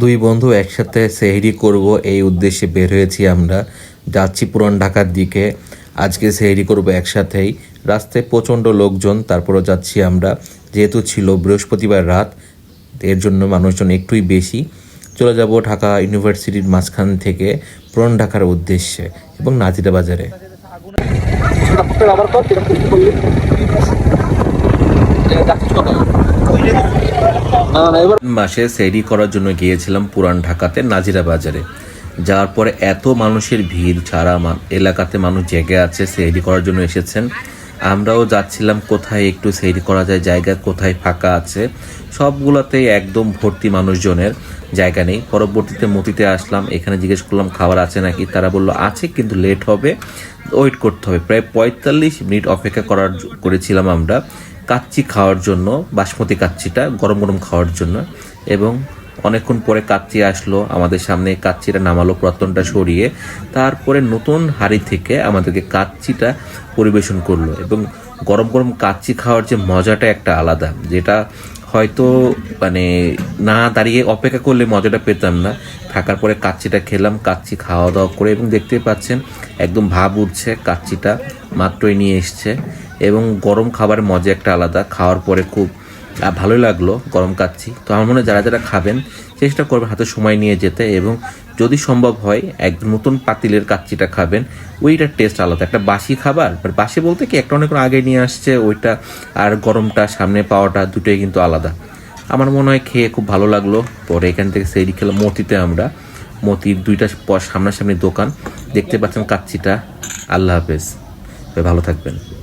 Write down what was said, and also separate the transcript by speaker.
Speaker 1: দুই বন্ধু একসাথে সেহরি করব, এই উদ্দেশ্যে বের হয়েছি আমরা। যাচ্ছি পুরান ঢাকার দিকে। আজকে সেহরি করব একসাথেই। রাস্তায় প্রচণ্ড লোকজন, তারপরও যাচ্ছি আমরা। যেহেতু ছিল বৃহস্পতিবার রাত, এর জন্য মানুষজন একটুই বেশি। চলে যাব ঢাকা ইউনিভার্সিটির মাঝখান থেকে পুরান ঢাকার উদ্দেশ্যে এবং নাজিরা বাজারে মাসে সেরি করার জন্য গিয়েছিলাম পুরান ঢাকাতে নাজিরা বাজারে যাওয়ার পরে এত মানুষের ভিড়, ছাড়া এলাকাতে মানুষ জেগে আছে সেহরি করার জন্য এসেছেন। আমরাও যাচ্ছিলাম কোথায় একটু সেহরি করা যায়, জায়গা কোথায় ফাঁকা আছে। সবগুলোতেই একদম ভর্তি মানুষজনের জায়গা নেই। পরবর্তীতে মতিতে আসলাম, এখানে জিজ্ঞেস করলাম, খাবার আছে নাকি? তারা বলল, আছে, কিন্তু লেট হবে, ওয়েট করতে হবে। প্রায় পঁয়তাল্লিশ মিনিট অপেক্ষা করার করেছিলাম আমরা। কাচ্চি খাওয়ার জন্য, বাসমতি কাচ্চিটা গরম গরম খাওয়ার জন্য, এবং অনেকক্ষণ পরে কাচ্চি আসলো, আমাদের সামনে কাচ্চিটা নামালো পুরাতনটা সরিয়ে, তারপরে নতুন হাড়ি থেকে আমাদেরকে কাচ্চিটা পরিবেশন করল, এবং গরম গরম কাচ্চি খাওয়ার যে মজাটা একটা আলাদা, যেটা হয়তো মানে না দাঁড়িয়ে অপেক্ষা করলে মজাটা পেতাম না। থাকার পরে কাচ্চিটা খেলাম, কাচ্চি খাওয়া দাওয়া করে, এবং দেখতে পাচ্ছেন একদম ভাব উঠছে, কাচ্চিটা মাত্রই নিয়ে এসছে। এবং গরম খাবারের মজা একটা আলাদা। খাওয়ার পরে খুব ভালোই লাগল, গরম কাচ্ছি। তো আমার মনে হয় যারা যারা খাবেন, চেষ্টা করবেন হাতে সময় নিয়ে যেতে এবং যদি সম্ভব হয় এক নতুন পাতিলের কাচ্চিটা খাবেন। ওইটার টেস্ট আলাদা। একটা বাসি খাবার বাসি বলতে কি, একটা অনেক আগে নিয়ে আসছে, ওইটা আর গরমটা সামনে পাওয়াটা দুটোই কিন্তু আলাদা। আমার মনে হয় খেয়ে খুব ভালো লাগল। পরে এখান থেকে সেই খেলাম মতিতে আমরা। মতির দুইটা সামনাসামনি দোকান। দেখতে পাচ্ছেন কাচ্চিটা আল্লাহ হাফেজ। ভালো থাকবেন।